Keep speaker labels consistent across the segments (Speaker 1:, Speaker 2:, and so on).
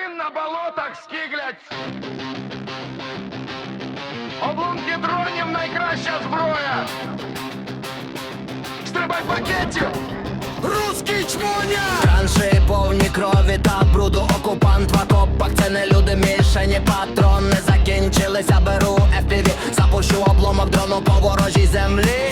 Speaker 1: Мін на болотах скиглять. Обломки дронів найкраща зброя. Стрибай пакетів! Русський чмоня!
Speaker 2: Транши повні крові та бруду Окупант в окопах, це не люди мішані Патрони закінчилися, беру FPV Запущу обломок дрону по ворожій землі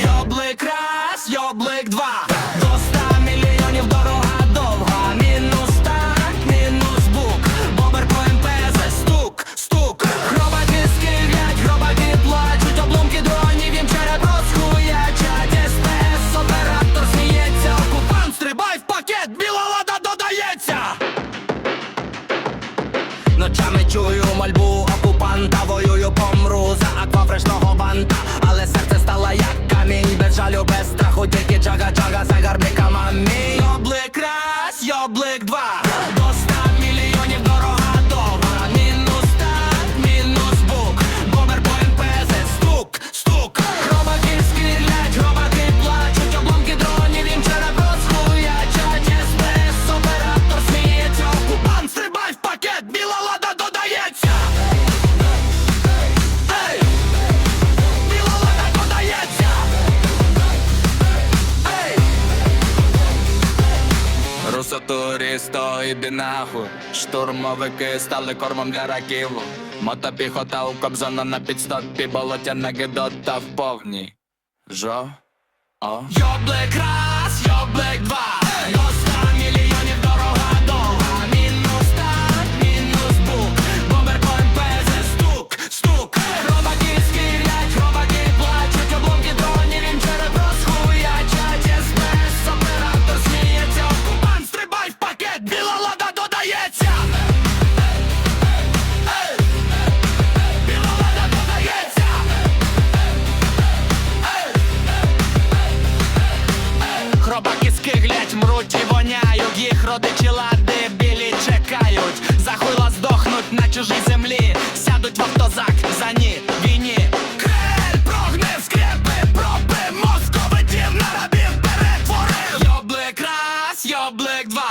Speaker 2: чую мольбу окупанта, воюю, помру за аквафрешного банта, але серце стало як камінь, без жалю, без страху, тільки чага-чага за гарбіками мій Йоблик раз, йоблик два,
Speaker 3: Русотуристо, іди нахуй Штурмовики стали кормом для раків Мотопіхота у Кобзона на підстопі Болотяна гидота в повній Жо? О?
Speaker 2: Йо, раз, родичі лади білі чекають, захуйла здохнуть на чужій землі, сядуть в автозак за ні війні. Крель прогнив скрепи, проби московитів на рабів перетворив. Йоблик раз, йоблик два.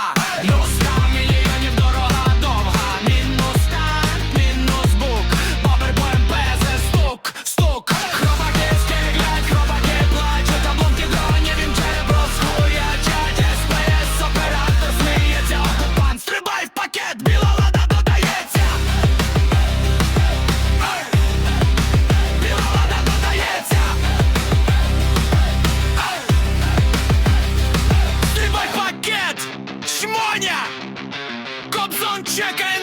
Speaker 2: Стрибай в